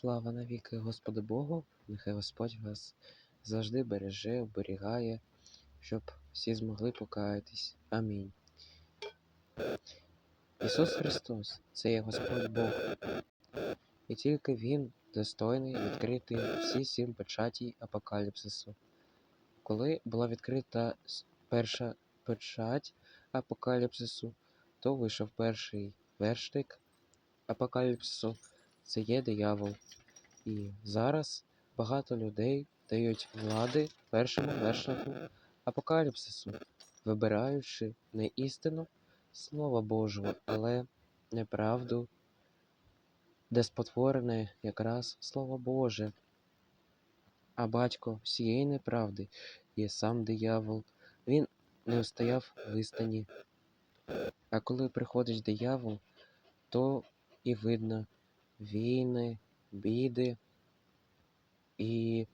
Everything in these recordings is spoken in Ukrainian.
Слава навіки Господу Богу, нехай Господь вас завжди береже, оберігає, щоб всі змогли покаятись. Амінь. Ісус Христос це є Господь Бог, і тільки Він достойний відкрити всі сім печаті апокаліпсису. Коли була відкрита перша печать апокаліпсису, то вийшов перший вершник апокаліпсису, це є диявол. І зараз багато людей дають влади першому вершнику апокаліпсису, вибираючи не істину Слова Божого, але неправду, де спотворене якраз Слово Боже. А батько всієї неправди є сам диявол. Він не устояв в істині. А коли приходить диявол, то і видно війни, біди, і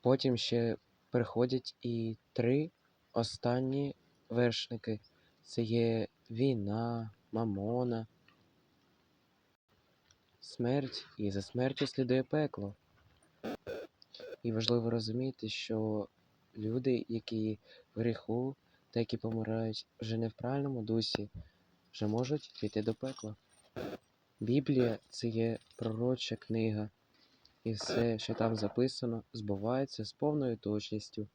потім ще приходять і три останні вершники. Це є війна, мамона, смерть, і за смертю слідує пекло. І важливо розуміти, що люди, які в гріху та які помирають вже не в правильному дусі, вже можуть піти до пекла. Біблія це є пророча книга, і все, що там записано, збувається з повною точністю.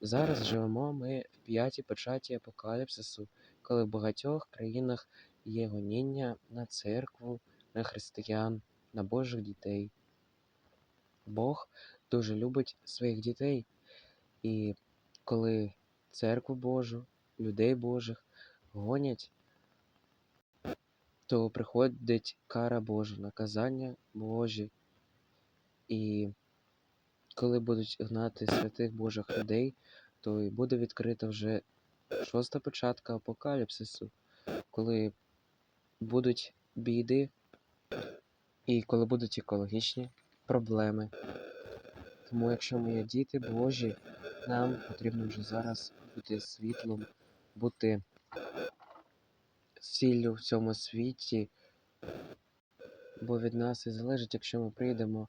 Зараз живемо ми в п'ятій печаті апокаліпсису, коли в багатьох країнах є гоніння на церкву, на християн, на Божих дітей. Бог дуже любить своїх дітей, і коли церкву Божу, людей Божих гонять, то приходить кара Божа, наказання Божі. І коли будуть гнати святих Божих людей, то і буде відкрита вже шоста початка апокаліпсису, коли будуть біди і коли будуть екологічні проблеми. Тому, якщо ми є діти Божі, нам потрібно вже зараз бути світлом, бути сіллю в цьому світі, бо від нас і залежить, якщо ми прийдемо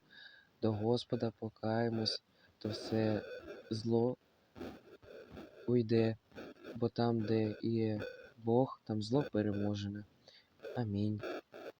до Господа, покаємось, то все зло уйде, бо там, де є Бог, там зло переможене. Амінь.